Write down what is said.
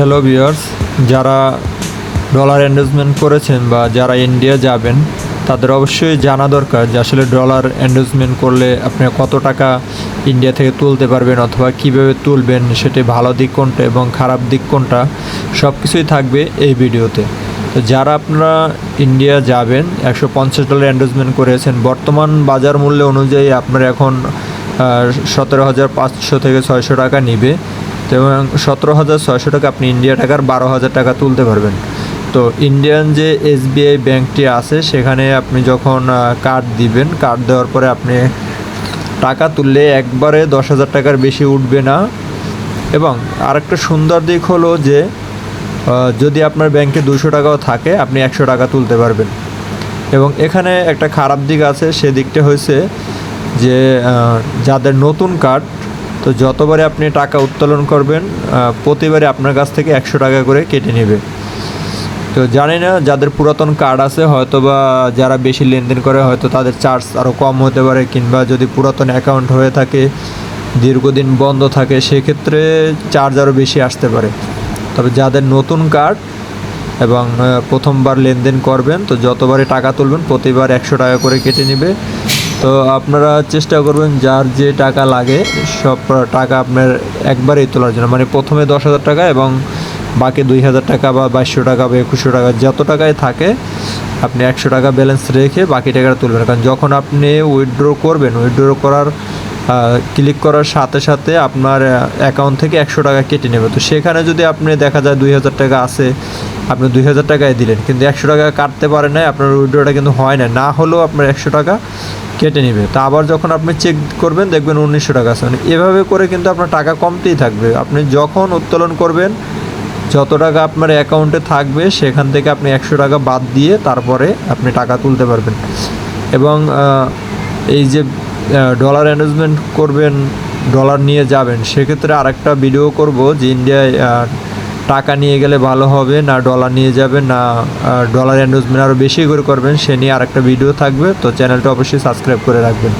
Hello viewers যারা dollar endorsement করেছেন বা যারা ইন্ডিয়া যাবেন, তাদের অবশ্যই জানা দরকার যে আসলে ডলার এন্ডোজমেন্ট করলে আপনি কত টাকা ইন্ডিয়া থেকে তুলতে পারবেন অথবা কীভাবে তুলবেন, সেটি ভালো দিক কোনটা এবং খারাপ দিক কোনটা সব কিছুই থাকবে এই ভিডিওতে। তো যারা আপনারা ইন্ডিয়া যাবেন, একশো পঞ্চাশ ডলার এন্ডোজমেন্ট করেছেন, বর্তমান বাজার মূল্য অনুযায়ী আপনার এখন সতেরো হাজার পাঁচশো থেকে ছয়শো টাকা নিবে। এবং সতেরো হাজার ছয়শো টাকা আপনি ইন্ডিয়া টাকার বারো হাজার টাকা তুলতে পারবেন। তো ইন্ডিয়ান যে এসবিআই ব্যাংকটি আছে, সেখানে আপনি যখন কার্ড দিবেন কার্ড দেওয়ার পরে আপনি টাকা তুললে একবারে দশ হাজার টাকার বেশি উঠবে না। এবং আরেকটা সুন্দর দিক হলো যে যদি আপনার ব্যাংকে দুশো টাকাও থাকে, আপনি একশো টাকা তুলতে পারবেন। এবং এখানে একটা খারাপ দিক আছে, সে দিকটা হয়েছে যে যাদের নতুন কার্ড তো যতবারে আপনি টাকা উত্তোলন করবেন প্রতিবারে আপনার কাছ থেকে একশো টাকা করে কেটে নেবে। তো জানি না, যাদের পুরাতন কার্ড আছে হয়তো বা যারা বেশি লেনদেন করে, হয়তো তাদের চার্জ আরও কম হতে পারে, কিংবা যদি পুরাতন অ্যাকাউন্ট হয়ে থাকে, দীর্ঘদিন বন্ধ থাকে, সেক্ষেত্রে চার্জ আরও বেশি আসতে পারে। তবে যাদের নতুন কার্ড এবং প্রথমবার লেনদেন করবেন, তো যতবারে টাকা তুলবেন, প্রতিবার একশো টাকা করে কেটে নেবে। তো আপনারা চেষ্টা করবেন যার যে টাকা লাগে, সব টাকা আপনার একবারেই তোলার জন্য। মানে প্রথমে দশ হাজার টাকা এবং বাকি দুই হাজার টাকা বা বাইশশো টাকা বা একুশশো টাকা, যত টাকায় থাকে, আপনি একশো টাকা ব্যালেন্স রেখে বাকি টাকাটা তুলবেন। কারণ যখন আপনি উইথড্র করবেন উইথড্র করার ক্লিক করার সাথে সাথে আপনার অ্যাকাউন্ট থেকে একশো টাকা কেটে নেবে। তো সেখানে যদি আপনি দেখা যায় দুই হাজার টাকা আছে আপনি দুই হাজার টাকায় দিলেন, কিন্তু একশো টাকা কাটতে পারে না আপনার উইথড্রটা কিন্তু হয় না না হলেও আপনার একশো টাকা কেটে নেবে। তা আবার যখন আপনি চেক করবেন, দেখবেন উনিশশো টাকা আছে। মানে এভাবে করে কিন্তু আপনার টাকা কমতেই থাকবে। আপনি যখন উত্তোলন করবেন, যত টাকা আপনার অ্যাকাউন্টে থাকবে, সেখান থেকে আপনি একশো টাকা বাদ দিয়ে তারপরে আপনি টাকা তুলতে পারবেন। এবং এই যে ডলার অ্যারেঞ্জমেন্ট করবেন ডলার নিয়ে যাবেন, সেক্ষেত্রে আরেকটা ভিডিও করব যে ইন্ডিয়ায় টাকা নিয়ে গেলে ভালো হবে, না ডলার নিয়ে যাবেন না ডলার অ্যান্ডোজমেন্ট আরও বেশি করে করবেন, সে নিয়ে আরেকটা ভিডিও থাকবে, তো চ্যানেলটা অবশ্যই সাবস্ক্রাইব করে রাখবেন।